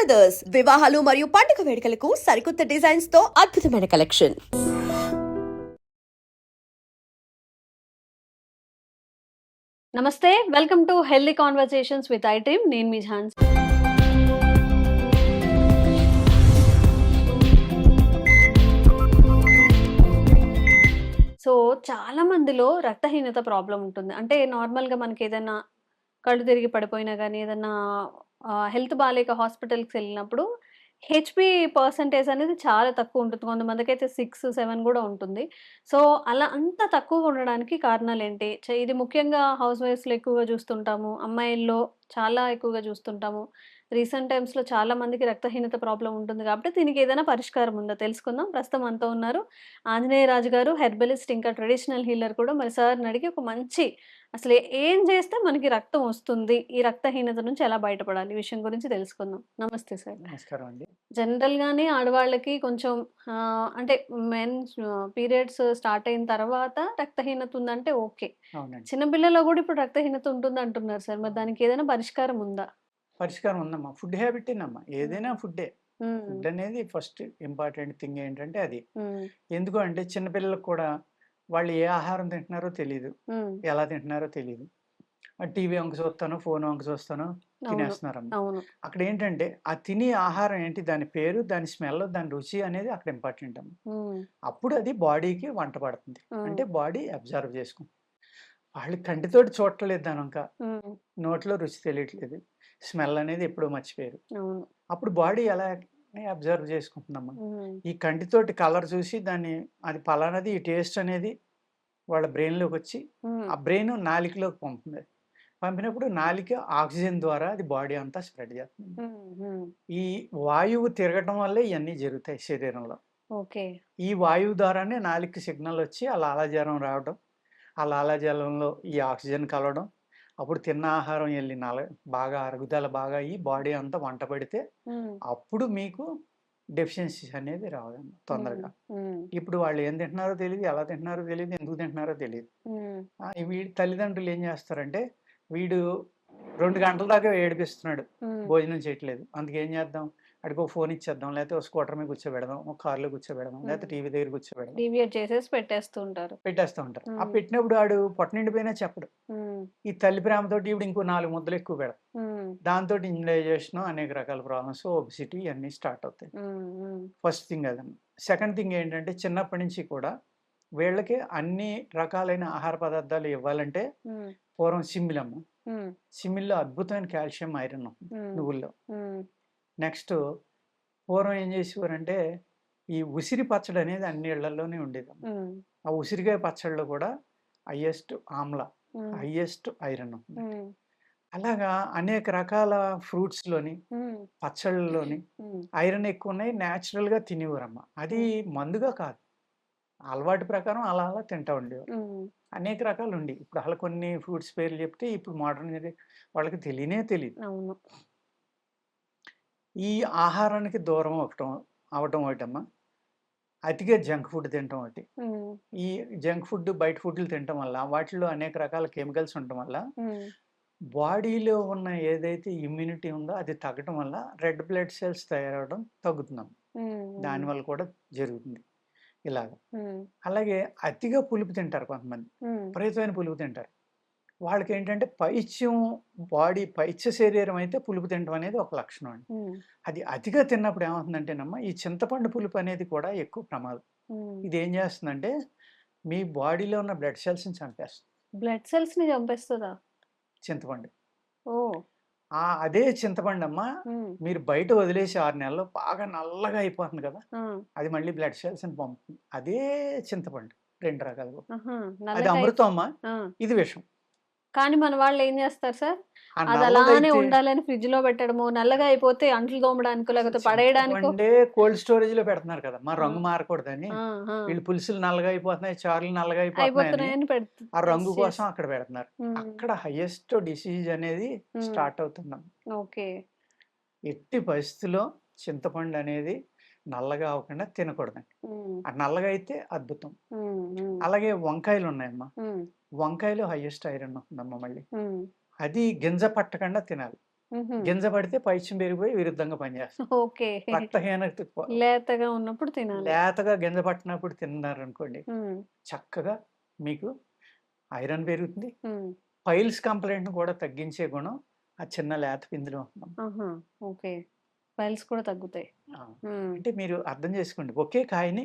Brothers వివాహాలు మరియు పండుగ వేడుకలకు సరికొత్త డిజైన్స్తో అద్భుతమైన కలెక్షన్ నమస్తే welcome to healthy conversations with I team నేను మీ ఝాన్స్. సో చాలా మందిలో రక్తహీనత ప్రాబ్లం ఉంటుంది. అంటే నార్మల్గా మనకి ఏదైనా కళ్ళు తిరిగి పడిపోయినా కానీ ఏదైనా హెల్త్ బాగాలేక హాస్పిటల్కి వెళ్ళినప్పుడు హెచ్పి పర్సంటేజ్ అనేది చాలా తక్కువ ఉంటుంది. కొంతమందికి అయితే సిక్స్ సెవెన్ కూడా ఉంటుంది. సో అలా అంత తక్కువ ఉండడానికి కారణాలు ఏంటి చ- ఇది ముఖ్యంగా హౌస్ వైఫ్స్లో ఎక్కువగా చూస్తుంటాము. అమ్మాయిల్లో చాలా ఎక్కువగా చూస్తుంటాము. రీసెంట్ టైమ్స్లో చాలా మందికి రక్తహీనత ప్రాబ్లం ఉంటుంది కాబట్టి దీనికి ఏదైనా పరిష్కారం ఉందో తెలుసుకుందాం. ప్రస్తుతం అంతా ఉన్నారు. ఆంజనేయ రాజు గారు హెర్బలిస్ట్ ఇంకా ట్రెడిషనల్ హీలర్ కూడా మరి సార్ని అడిగి ఒక మంచి అసలు ఏం చేస్తే మనకి రక్తం వస్తుంది ఈ రక్తహీనత నుంచి ఎలా బయటపడాలి ఈ విషయం గురించి తెలుసుకుందాం. నమస్తే సార్. నమస్కారం అండి. జనరల్ గానే ఆడవాళ్ళకి కొంచెం అంటే మెన్ పీరియడ్స్ స్టార్ట్ అయిన తర్వాత రక్తహీనత ఉందంటే ఓకే. అవునండి. చిన్నపిల్లలో కూడా ఇప్పుడు రక్తహీనత ఉంటుంది అంటున్నారు సార్. మరి దానికి ఏదైనా పరిష్కారం ఉందా? పరిష్కారం ఉందమ్మా. ఫుడ్ హ్యాబిటేనమ్మా ఏదైనా ఫుడ్డే. ఫుడ్ అనేది ఫస్ట్ ఇంపార్టెంట్ థింగ్ ఏంటంటే అది. ఎందుకు అంటే చిన్నపిల్లలకు కూడా వాళ్ళు ఏ ఆహారం తింటున్నారో తెలియదు ఎలా తింటున్నారో తెలియదు టీవీ వంక చూస్తాను ఫోన్ వంక చూస్తాను తినేస్తున్నారమ్మా. అక్కడ ఏంటంటే ఆ తినే ఆహారం ఏంటి దాని పేరు దాని స్మెల్ దాని రుచి అనేది అక్కడ ఇంపార్టెంట్ అమ్మ. అప్పుడు అది బాడీకి వంట పడుతుంది. అంటే బాడీ అబ్జర్వ్ చేసుకుంటుంది. వాళ్ళు కంటితోటి చూడట్లేదు దాని ఇంకా నోట్లో రుచి తెలియట్లేదు. స్మెల్ అనేది ఎప్పుడో మర్చిపోయారు అప్పుడు బాడీ ఎలా అబ్జర్వ్ చేసుకుంటుందమ్మా ఈ కంటితోటి కలర్ చూసి దాన్ని అది పలానది ఈ టేస్ట్ అనేది వాళ్ళ బ్రెయిన్లోకి వచ్చి ఆ బ్రెయిన్ నాలికలోకి పంపుతుంది. పంపినప్పుడు నాలిక ఆక్సిజన్ ద్వారా అది బాడీ అంతా స్ప్రెడ్ చేస్తుంది. ఈ వాయువు తిరగటం వల్లే ఇవన్నీ జరుగుతాయి శరీరంలో. ఓకే. ఈ వాయువు ద్వారానే నాలిక సిగ్నల్ వచ్చి ఆ లాలాజలం రావడం ఆ లాలాజలంలో ఈ ఆక్సిజన్ కలవడం అప్పుడు తిన్న ఆహారం వెళ్ళి నల బాగా అరుగుదల బాగా అయ్యి బాడీ అంతా వంట పడితే అప్పుడు మీకు డెఫిషియన్సీస్ అనేది రావడం తొందరగా. ఇప్పుడు వాళ్ళు ఏం తింటున్నారో తెలియదు ఎలా తింటున్నారో తెలియదు ఎందుకు తింటున్నారో తెలియదు వీడి తల్లిదండ్రులు ఏం చేస్తారంటే వీడు రెండు గంటల దాకా ఏడిపిస్తున్నాడు భోజనం చేయట్లేదు. అందుకే చేద్దాం? అడిగి ఒక ఫోన్ ఇచ్చేద్దాం లేకపోతే ఒక స్కూటర్ మీద కూర్చోబెడదాం ఒక కార్లో కూర్చోబెడదాం లేకపోతే. టీవీ దగ్గర కూర్చోబెడదాం. డీవియేట్ చేసేసి పెట్టేస్తూ ఉంటారు పెట్టేస్తూ ఉంటారు. ఆ. పెట్టినప్పుడు ఆడు పొట్ట నిండిపోయినా చెప్పడు. ఈ తల్లి ప్రేమతోటి ఇప్పుడు ఇంకో నాలుగు ముద్దలు ఎక్కువ పెడతాం ఉమ్, దాంతో ఇండైజేషన్ అనేక రకాల ప్రాబ్లమ్స్ ఒబిసిటీ ఇవన్నీ స్టార్ట్ అవుతాయి. ఫస్ట్ థింగ్ అదన్న సెకండ్ థింగ్ ఏంటంటే చిన్నప్పటి నుంచి కూడా వీళ్ళకి అన్ని రకాలైన ఆహార పదార్థాలు ఇవ్వాలంటే పూర్వం సిమ్మిలమ్మ. సిమ్మిల్లో అద్భుతమైన కాల్షియం ఐరన్ నువ్వుల్లో. నెక్స్ట్ పూర్వం ఏం చేసేవారంటే ఈ ఉసిరి పచ్చడి అనేది అన్ని ఇళ్ళలోనే ఉండేది ఆ ఉసిరికాయ పచ్చడిలో కూడా హయ్యెస్ట్ ఆమ్ల హయ్యెస్ట్ ఐరన్ అలాగా అనేక రకాల ఫ్రూట్స్లోని ఉమ్, పచ్చళ్ళలోని ఐరన్ ఎక్కువ ఉన్నాయి న్యాచురల్గా తినేవారమ్మ. అది మందుగా కాదు. అలవాటు ప్రకారం అలా అలా తింటా ఉండేవారు. అనేక రకాలు ఉండి ఇప్పుడు అలా కొన్ని ఫ్రూట్స్ పేర్లు చెప్తే ఇప్పుడు మోడర్న్ వాళ్ళకి తెలియనే తెలియదు ఈ ఆహారానికి దూరం అవటం అవటం ఒకటమ్మా. అతిగా జంక్ ఫుడ్ తినటం ఒకటి. ఈ జంక్ ఫుడ్ బయట ఫుడ్లు తినటం వల్ల వాటిలో అనేక రకాల కెమికల్స్ ఉండటం వల్ల బాడీలో ఉన్న ఏదైతే ఇమ్యూనిటీ ఉందో అది తగ్గటం వల్ల రెడ్ బ్లడ్ సెల్స్ తయారవడం తగ్గుతున్నాం దానివల్ల కూడా జరుగుతుంది ఇలాగ. అలాగే అతిగా పులుపు తింటారు కొంతమంది. విపరీతమైన పులుపు తింటారు. వాళ్ళకి ఏంటంటే పైత్యం బాడీ పైత్య శరీరం అయితే పులుపు తినడం అనేది ఒక లక్షణం అండి. అది అతిగా తిన్నప్పుడు ఏమవుతుందంటేనమ్మా ఈ చింతపండు పులుపు అనేది కూడా ఎక్కువ ప్రమాదం. ఇది ఏం చేస్తుందంటే మీ బాడీలో ఉన్న బ్లడ్ సెల్స్ని చంపేస్తుంది. బ్లడ్ సెల్స్ని చంపేస్తుందా? చింతపండు. ఓ! ఆ అదే చింతపండు అమ్మ మీరు బయట వదిలేసి ఆరు నెలల్లో బాగా నల్లగా అయిపోతుంది కదా అది మళ్ళీ బ్లడ్ సెల్స్ని పంపుతుంది. అదే చింతపండు రెండు రకాలుగా. అది అమృతం అమ్మ ఇది విషం. కానీ మన వాళ్ళు ఏం చేస్తారు సార్? అది అలానే ఉండాలని ఫ్రిడ్జ్లో పెట్టడము నల్లగా అయిపోతే అంట్లు తోమడానికో లేకపోతే పడేయడానికో కోల్డ్ స్టోరేజ్లో పెడుతున్నారు కదా మా రంగు. మారకూడదని. వీళ్ళు పులుసులు నల్లగా అయిపోతున్నాయి చారులు నల్లగా పెడుతు ఆ రంగు కోసం. అక్కడ పెడుతున్నారు. అక్కడ హైయెస్ట్ డిసీజ్ అనేది. స్టార్ట్ అవుతున్నాం ఓకే. ఎట్టి పరిస్థితుల్లో చింతపండు అనేది నల్లగా అవ్వకుండా తినకూడదండి. ఆ నల్లగా అయితే అద్భుతం. అలాగే వంకాయలు ఉన్నాయమ్మా. వంకాయలు హైయెస్ట్ ఐరన్ ఉంటుందమ్మా మళ్ళీ. అది గింజ పట్టకుండా తినాలి. గింజ పడితే పైత్యం పెరిగిపోయి విరుద్ధంగా పనిచేస్తుంది. రక్తహీనత లేతగా ఉన్నప్పుడు తినాలి. లేతగా గింజ పట్టినప్పుడు తిన్నారు అనుకోండి. చక్కగా మీకు ఐరన్ పెరుగుతుంది. పైల్స్ కంప్లైంట్ కూడా తగ్గించే గుణం ఆ చిన్న లేత పిందులో ఓకే. ఫైల్స్ కూడా తగ్గుతాయి. అంటే మీరు అర్థం చేసుకోండి ఒకే కాయని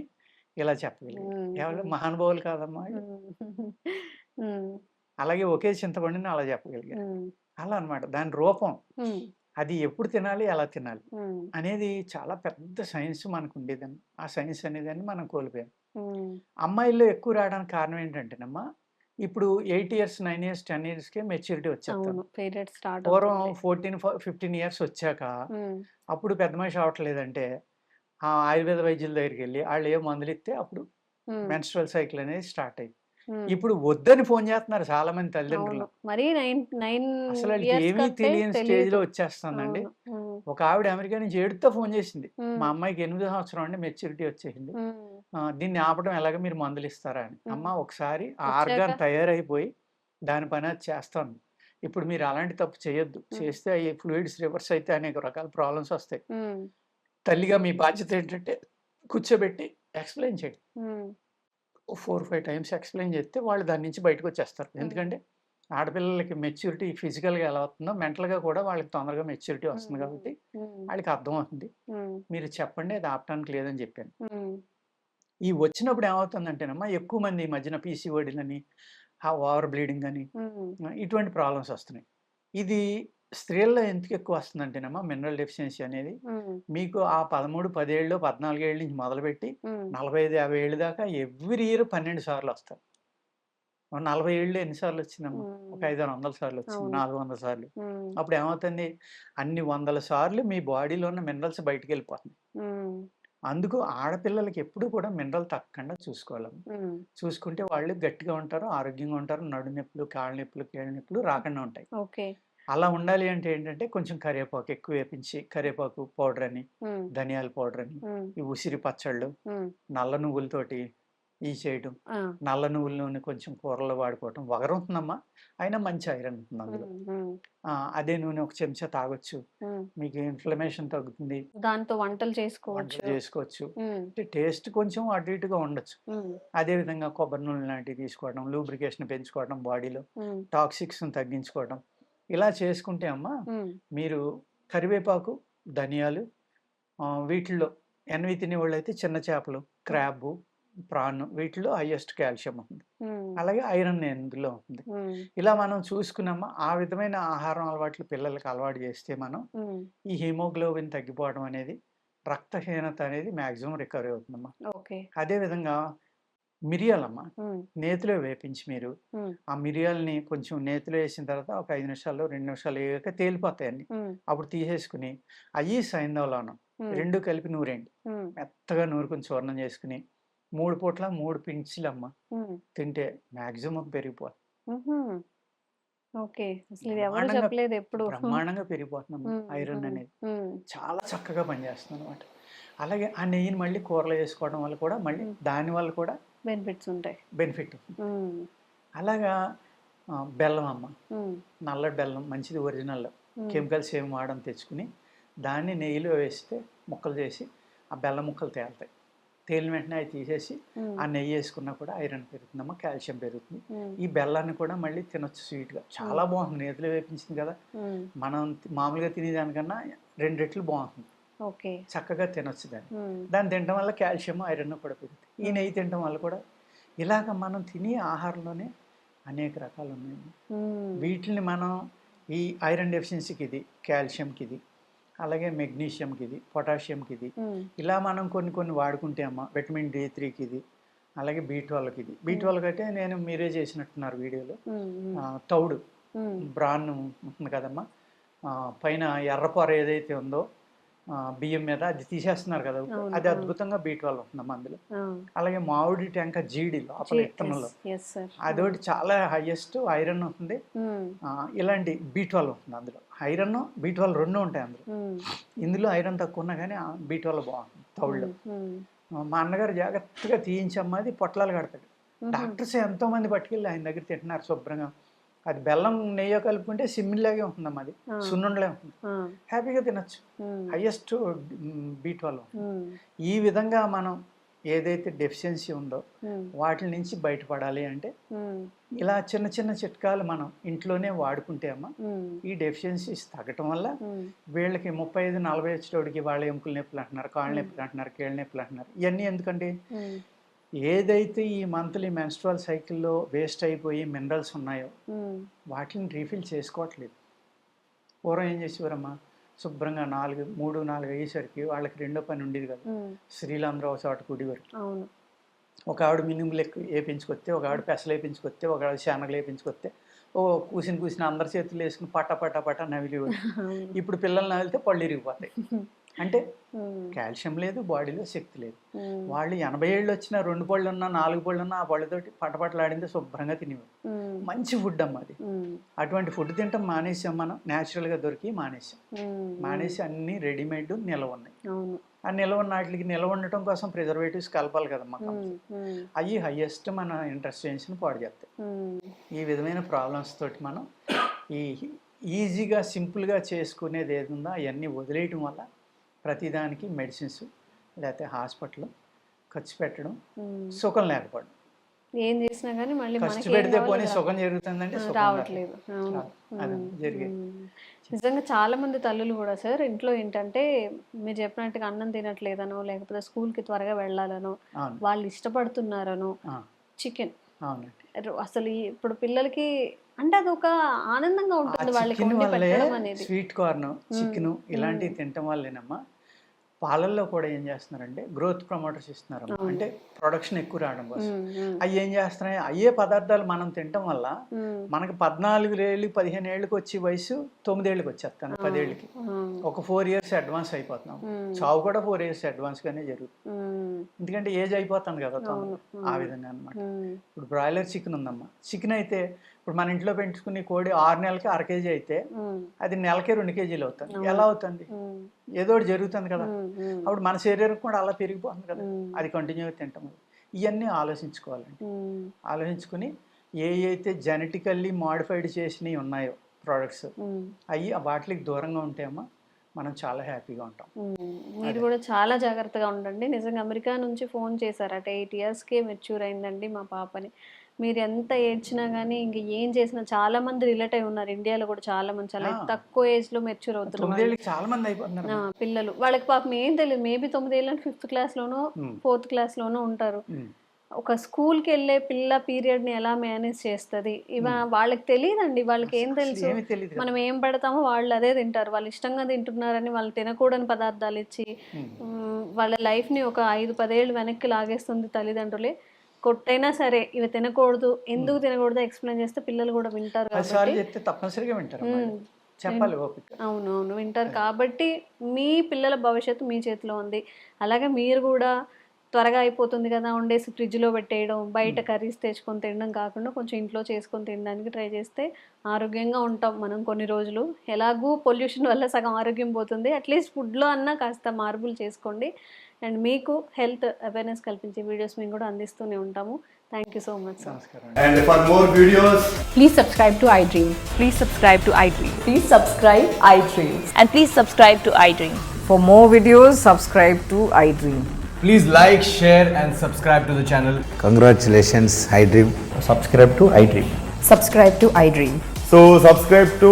ఇలా చెప్పగలిగారు. మహానుభావులు కాదమ్మా. అలాగే ఒకే చింతపండుని అలా చెప్పగలిగారు మ్మ్. అలా అన్నమాట దాని రూపం. అది ఎప్పుడు తినాలి ఎలా తినాలి. అనేది చాలా పెద్ద సైన్స్ మనకు ఉండేదండి ఆ సైన్స్ అనేదాన్ని మనం కోల్పోయాం. మ్మ్. అమ్మాయిల్లో ఎక్కువ రావడానికి కారణం ఏంటంటేనమ్మా ఇప్పుడు eight years nine years ten ఇయర్స్కే maturity వచ్చేస్తాం. అవును. పీరియడ్ స్టార్ట్ పూర్వం ఫోర్టీన్ ఫిఫ్టీన్ ఇయర్స్ వచ్చాక అప్పుడు పెద్ద మనిషి అవ్వట్లేదంటే ఆ ఆయుర్వేద వైద్యుల దగ్గరికి వెళ్ళి వాళ్ళు ఏ మందులు ఇస్తే అప్పుడు మెన్స్ట్రల్ సైకిల్ అనేది స్టార్ట్ అయ్యింది ఇప్పుడు వద్దని ఫోన్ చేస్తున్నారు చాలా మంది తల్లిదండ్రులు మరి అసలు ఏమీ తెలియని స్టేజ్లో వచ్చేస్తుందండి. ఒక ఆవిడ అమెరికా నుంచి ఏడుతో ఫోన్ చేసింది. మా అమ్మాయికి ఎనిమిది సంవత్సరం అండి మెచ్యూరిటీ వచ్చేసింది. దీన్ని ఆపడం ఎలాగ మీరు మందులు ఇస్తారా? అని. మ్మ్. అమ్మ ఒకసారి? ఆర్గాన్ తయారైపోయి దాని పని అది చేస్తాను. ఇప్పుడు మీరు అలాంటి తప్పు చేయొద్దు. చేస్తే ఈ ఫ్లూయిడ్స్ రివర్స్ అయితే అనేక రకాల ప్రాబ్లమ్స్ వస్తాయి. తల్లిగా మీ బాధ్యత ఏంటంటే కూర్చోబెట్టి ఎక్స్ప్లెయిన్ చేయండి. ఫోర్ ఫైవ్ టైమ్స్ ఎక్స్ప్లెయిన్ చేస్తే వాళ్ళు దాని నుంచి బయటకు వచ్చేస్తారు ఎందుకంటే ఆడపిల్లలకి మెచ్యూరిటీ ఫిజికల్గా ఎలా అవుతుందో మెంటల్గా కూడా వాళ్ళకి తొందరగా మెచ్యూరిటీ వస్తుంది కాబట్టి వాళ్ళకి అర్థం అవుతుంది మీరు చెప్పండి అది ఆపటానికి లేదని చెప్పాను. ఈ వచ్చినప్పుడు ఏమవుతుందంటేనమ్మా ఎక్కువ మంది ఈ మధ్యన పీసీఓడీలని ఓవర్ బ్లీడింగ్ అని ఇటువంటి ప్రాబ్లమ్స్ వస్తున్నాయి. ఇది స్త్రీల్లో ఎందుకు ఎక్కువ వస్తుందంటేనమ్మా మినరల్ డెఫిషియన్సీ అనేది మీకు ఆ పదమూడు పదేళ్ళు పద్నాలుగేళ్ళ నుంచి మొదలుపెట్టి నలభై ఐదు యాభై ఏళ్ళు దాకా ఎవ్రీ ఇయర్ పన్నెండు సార్లు వస్తారు. నలభై ఏళ్ళు ఎన్నిసార్లు వచ్చిందమ్మా? ఒక ఐదు వందల సార్లు వచ్చింది. నాలుగు వందల సార్లు. అప్పుడు ఏమవుతుంది? అన్ని వందల సార్లు మీ బాడీలో ఉన్న మినరల్స్ బయటికి వెళ్ళిపోతుంది అందుకు ఆడపిల్లలకి ఎప్పుడు కూడా మినరల్ తగ్గకుండా చూసుకోవాలి చూసుకుంటే వాళ్ళు గట్టిగా ఉంటారు ఆరోగ్యంగా ఉంటారు నడు నొప్పులు కాళ్ళ నొప్పులు కీళ్ళ నొప్పులు రాకుండా ఉంటాయి. అలా ఉండాలి అంటే ఏంటంటే కొంచెం కరివేపాకు ఎక్కువ వేపించి కరివేపాకు పౌడర్ అని ధనియాల పౌడర్ అని ఈ ఉసిరి పచ్చళ్ళు నల్ల నువ్వులతోటి ఈ చేయడం నల్ల నువ్వుల నూనె కొంచెం కూరలో వాడుకోవటం వగరుంటుందమ్మా అయినా మంచి ఐరన్ ఉంటుంది అందులో. అదే నూనె ఒక చెంచా తాగొచ్చు. మీకు ఇన్ఫ్లమేషన్ తగ్గుతుంది. దాంతో వంటలు చేసుకోవచ్చు. చేసుకోవచ్చు. అంటే టేస్ట్ కొంచెం అటు ఇటుగా ఉండొచ్చు. అదే విధంగా కొబ్బరి నూనె లాంటివి తీసుకోవడం లూబ్రికేషన్ పెంచుకోవడం బాడీలో ఉమ్, టాక్సిక్స్ని తగ్గించుకోవడం ఇలా చేసుకుంటే అమ్మ మీరు కరివేపాకు ధనియాలు వీటిల్లో ఎనవి తినే వాళ్ళు అయితే చిన్న చేపలు క్రాబ్ ప్రాన్ వీటిలో హైయెస్ట్ కాల్షియం ఉంది అలాగే ఐరన్ ఇందులో ఉంది ఇలా మనం చూసుకున్నామా ఆ విధమైన ఆహారం అలవాట్లు పిల్లలకి అలవాటు చేస్తే మనం ఈ హిమోగ్లోబిన్ తగ్గిపోవడం అనేది రక్తహీనత అనేది మ్యాక్సిమం రికవరీ అవుతుందమ్మా. ఓకే. అదేవిధంగా మిరియాలమ్మ. నేతిలో వేపించి మీరు ఆ మిరియాలని కొంచెం నేతిలో వేసిన తర్వాత ఒక ఐదు నిమిషాల్లో రెండు నిమిషాలు వేయక తేలిపోతాయి అన్ని. ఉమ్, అప్పుడు తీసేసుకుని అయ్యి సైంధవలోనం రెండు కలిపి నూరేండి మెత్తగా నూరుకుని చూర్ణం చేసుకుని మూడు పూట్ల మూడు పించిలమ్మ తింటే మ్యాక్సిమం పెరిగిపోతుంది. ఓకే. చెప్పలేదు ఎప్పుడు. బ్రహ్మాండంగా పెరిగిపోతుందమ్మా ఉమ్, ఐరన్ అనేది. చాలా చక్కగా పనిచేస్తుంది అనమాట అలాగే ఆ నెయ్యిని మళ్ళీ కూరలో వేసుకోవడం వల్ల కూడా మళ్ళీ. దాని వల్ల కూడా బెనిఫిట్స్ ఉంటాయి. బెనిఫిట్. అలాగా బెల్లం అమ్మ. ఉమ్, నల్లటి బెల్లం మంచిది ఒరిజినల్. కెమికల్స్ ఏమి వాడడం తెచ్చుకుని దాన్ని నెయ్యిలో వేస్తే ముక్కలు చేసి ఆ బెల్లం ముక్కలు తేలుతాయి. తేలిన వెంటనే అవి తీసేసి ఆ నెయ్యి వేసుకున్నా కూడా ఐరన్ పెరుగుతుందమ్మా కాల్షియం పెరుగుతుంది. ఈ బెల్లాన్ని కూడా మళ్ళీ తినొచ్చు స్వీట్గా. చాలా బాగుంటుంది నేతిలో వేపించింది కదా. మనం మామూలుగా తినేదానికన్నా రెండు రెట్లు బాగుంటుంది. ఓకే. చక్కగా తినొచ్చు దాన్ని. దాన్ని తినడం వల్ల కాల్షియం ఐరన్ కూడా పెరుగుతుంది ఈ నెయ్యి తినడం వల్ల కూడా ఇలాగ మనం తినే ఆహారంలోనే అనేక రకాలు ఉన్నాయి ఉమ్, వీటిని మనం ఈ ఐరన్ డెఫిషియన్సీకి ఇది కాల్షియంకి ఇది అలాగే మెగ్నీషియంకి ఇది పొటాషియంకి ఇది ఇలా మనం కొన్ని కొన్ని వాడుకుంటే అమ్మ విటమిన్ డి త్రీకి ఇది అలాగే బీ ట్వెల్వ్కి ఇది బీ ట్వెల్వ్కి అయితే నేను మీరే చేసినట్టున్నారు వీడియోలో. తౌడు. బ్రాన్ ఉంటుంది కదమ్మా. పైన ఎర్రపొర ఏదైతే ఉందో బియ్యం మీద అది తీసేస్తున్నారు కదా అది. అద్భుతంగా బీ ట్వెల్వ్ ఉంటుందమ్మా అందులో. అలాగే మామిడి టెంక జీడి లోపల విత్తనంలో అదొకటి చాలా హైయెస్ట్ ఐరన్ ఉంటుంది. ఇలాంటి బీ ట్వెల్వ్ ఉంటుంది అందులో. ఐరన్ బీ ట్వెల్వ్ రెండు ఉంటాయి అందులో. ఇందులో ఐరన్ తక్కువ ఉన్నా కానీ బీ ట్వెల్వ్ బాగుంటుంది తౌళ్ళు మా అన్నగారు జాగ్రత్తగా తీయించమ్మా అది పొట్లాలు కడతాడు. డాక్టర్స్ ఎంతో మంది పట్టుకెళ్ళి ఆయన దగ్గర తింటున్నారు శుభ్రంగా. అది బెల్లం నెయ్యి కలుపుకుంటే సిమ్మిలాగే ఉంటుందమ్మా అది. సున్నుండలే ఉంటుంది. హ్యాపీగా తినచ్చు. హైయెస్ట్ బీ ట్వెల్వ్ ఈ విధంగా మనం ఏదైతే డెఫిషియన్సీ ఉందో వాటి నుంచి బయటపడాలి అంటే ఇలా చిన్న చిన్న చిట్కాలు మనం ఇంట్లోనే వాడుకుంటే అమ్మా ఈ డెఫిషియన్సీస్ తగ్గటం వల్ల వీళ్ళకి ముప్పై ఐదు నలభై వచ్చేటోడికి వాళ్ళ ఎముకల నొప్పులు అంటున్నారు కాళ్ళ నొప్పులు అంటున్నారు కీళ్ళ నొప్పులు అంటున్నారు ఇవన్నీ ఎందుకండి? ఏదైతే ఈ మంత్లీ మెన్స్ట్రువల్ సైకిల్లో వేస్ట్ అయిపోయి మినరల్స్ ఉన్నాయో వాటిని రీఫిల్ చేసుకోవట్లేదు. పూర్వం ఏం చేసేవారమ్మా? శుభ్రంగా నాలుగు మూడు నాలుగు అయ్యేసరికి వాళ్ళకి రెండో పని ఉండేది కదా. ఉమ్, శ్రీలందరూ ఒక చోట కుడివారు. అవును. ఒక ఆవిడ మినుములు వేపించుకొస్తే ఒక ఆవిడ పెసలు వేపించుకొస్తే ఒక ఆవిడ శనగలు వేపించుకొస్తే ఓ కూసిన కూసిన అందరి చేతులు వేసుకుని పట్ట పట్ట పట్ట అవును. ఇప్పుడు పిల్లలు నవిలితే పళ్ళు ఇరిగిపోతాయి. అంటే కాల్షియం లేదు బాడీలో శక్తి లేదు. వాళ్ళు ఎనభై ఏళ్ళు వచ్చినా రెండు పళ్ళు ఉన్నా నాలుగు పళ్ళు ఉన్నా ఆ పళ్ళతోటి పట్టపట్టలాడిందే శుభ్రంగా తినేవారు. మంచి ఫుడ్ అమ్మ అది. అటువంటి ఫుడ్ తింటాం మానేసాం మనం. న్యాచురల్గా దొరికి మానేసాం. మానేసి అన్నీ రెడీమేడ్ నిల్వ ఉన్నాయి. ఆ నిల్వ ఉన్న వాటికి నిల్వ ఉండటం కోసం ప్రిజర్వేటివ్స్ కలపాలి కదమ్మా అవి హయ్యెస్ట్ మన ఇంటర్స్టెన్స్ని పాడు చేస్తాయి. ఈ విధమైన ప్రాబ్లమ్స్ తోటి మనం ఈ ఈజీగా సింపుల్గా చేసుకునేది ఏది ఉందో అవన్నీ వదిలేయటం వల్ల ప్రతిదానికి మెడిసిన్స్ లేకపోతే హాస్పిటల్ ఖర్చు పెట్టడం. సుఖం లేకపోవడం. ఏం చేసినా కానీ మళ్ళీ ఖర్చు పెడితే పోనీ. సుఖం జరుగుతుందంటే రావట్లేదు. జరిగేది. నిజంగా చాలా మంది తల్లులు కూడా సార్ ఇంట్లో ఏంటంటే మీరు చెప్పినట్టుగా అన్నం తినట్లేదనో లేకపోతే స్కూల్కి త్వరగా వెళ్ళాలనో వాళ్ళు ఇష్టపడుతున్నారనో చికెన్. అసలు ఇప్పుడు పిల్లలకి అంటే అది ఒక ఆనందంగా ఉంటుంది వాళ్ళకి స్వీట్ కార్న్ చికెన్ ఇలాంటివి తినటం వల్లేనమ్మా. పాలల్లో కూడా ఏం చేస్తున్నారంటే గ్రోత్ ప్రమోటర్స్ ఇస్తున్నారు. అంటే ప్రొడక్షన్ ఎక్కువ రావడం కోసం. అవి ఏం చేస్తున్నాయి? అయ్యే పదార్థాలు మనం తినటం వల్ల మనకి పద్నాలుగు ఏళ్ళు పదిహేను ఏళ్ళకి వచ్చి వయసు తొమ్మిదేళ్ళకి వచ్చేస్తాను పదేళ్ళకి. ఒక ఫోర్ ఇయర్స్ అడ్వాన్స్ అయిపోతున్నాం. చావు కూడా ఫోర్ ఇయర్స్ అడ్వాన్స్గానే జరుగుతుంది. ఉమ్, ఎందుకంటే ఏజ్ అయిపోతుంది కదా ఆ విధంగా అన్నమాట. ఉమ్, ఇప్పుడు బ్రాయిలర్ చికెన్ ఉందమ్మా. చికెన్ అయితే ఇప్పుడు మన ఇంట్లో పెంచుకునే కోడి ఆరు నెలలకి అర కేజీ అయితే అది నెలకే రెండు కేజీలు అవుతుంది. ఎలా అవుతుంది? ఏదో ఒకటి జరుగుతుంది కదా. అప్పుడు మన శరీరం కూడా అలా పెరిగిపోతుంది కదా. అది కంటిన్యూగా తింటాం ఇవన్నీ ఆలోచించుకోవాలండి. ఆలోచించుకుని ఏ అయితే జెనెటికల్లీ మాడిఫైడ్ చేసినవి ఉన్నాయో ప్రోడక్ట్స్. అవి వాటికి దూరంగా ఉంటేమో మనం చాలా హ్యాపీగా ఉంటాం. మీరు కూడా చాలా జాగ్రత్తగా ఉండండి. నిజంగా అమెరికా నుంచి ఫోన్ చేశారట ఎయిట్ ఇయర్స్కే మెచ్యూర్ అయిందండి మా పాపని. మీరు ఎంత ఏడ్చినా కానీ ఇంక ఏం చేసినా చాలా మంది రిలేట్ అయి ఉన్నారు. ఇండియాలో కూడా చాలా మంది చాలా. తక్కువ ఏజ్లో మెచ్యూర్ అవుతున్నారు. చాలా మంది పిల్లలు. వాళ్ళకి పాపం ఏం తెలియదు మేబీ తొమ్మిదేళ్ళ ఫిఫ్త్ క్లాస్ లోనో ఫోర్త్ క్లాస్ లోనో ఉంటారు. ఒక స్కూల్కి వెళ్ళే పిల్ల పీరియడ్ని ఎలా మేనేజ్ చేస్తుంది? ఇవ వాళ్ళకి తెలియదండి వాళ్ళకి ఏం తెలుసు? మనం ఏం పెడతామో వాళ్ళు అదే తింటారు. వాళ్ళు ఇష్టంగా తింటున్నారని వాళ్ళు తినకూడని పదార్థాలు ఇచ్చి వాళ్ళ లైఫ్ని ఒక ఐదు పదేళ్ళు వెనక్కి లాగేస్తుంది తల్లిదండ్రులే. కొట్టైనా సరే ఇవి తినకూడదు ఎందుకు తినకూడదు ఎక్స్ప్లెయిన్ చేస్తే పిల్లలు కూడా వింటారు కాబట్టి తప్పనిసరిగా వింటారు. చెప్పాలి అవును అవును వింటారు కాబట్టి మీ పిల్లల భవిష్యత్తు మీ చేతిలో ఉంది. అలాగే మీరు కూడా త్వరగా అయిపోతుంది కదా వండేసి ఫ్రిడ్జ్లో పెట్టేయడం బయట కర్రీస్ తెచ్చుకొని తినడం కాకుండా కొంచెం ఇంట్లో చేసుకొని తినడానికి ట్రై చేస్తే ఆరోగ్యంగా ఉంటాం మనం కొన్ని రోజులు. ఎలాగూ పొల్యూషన్ వల్ల సగం ఆరోగ్యం పోతుంది. అట్లీస్ట్ ఫుడ్లో అన్నా కాస్త మార్పులు చేసుకోండి. అండ్ మీకు హెల్త్ అవేర్నెస్ కల్పించే వీడియోస్ మేము కూడా అందిస్తూనే ఉంటాము. Thank you so much and. For more videos please subscribe to I dream please subscribe to I dream please subscribe I dream and please subscribe to I dream for more videos subscribe to I dream please like share and subscribe to the channel congratulations I dream subscribe to I dream subscribe to I dream so subscribe to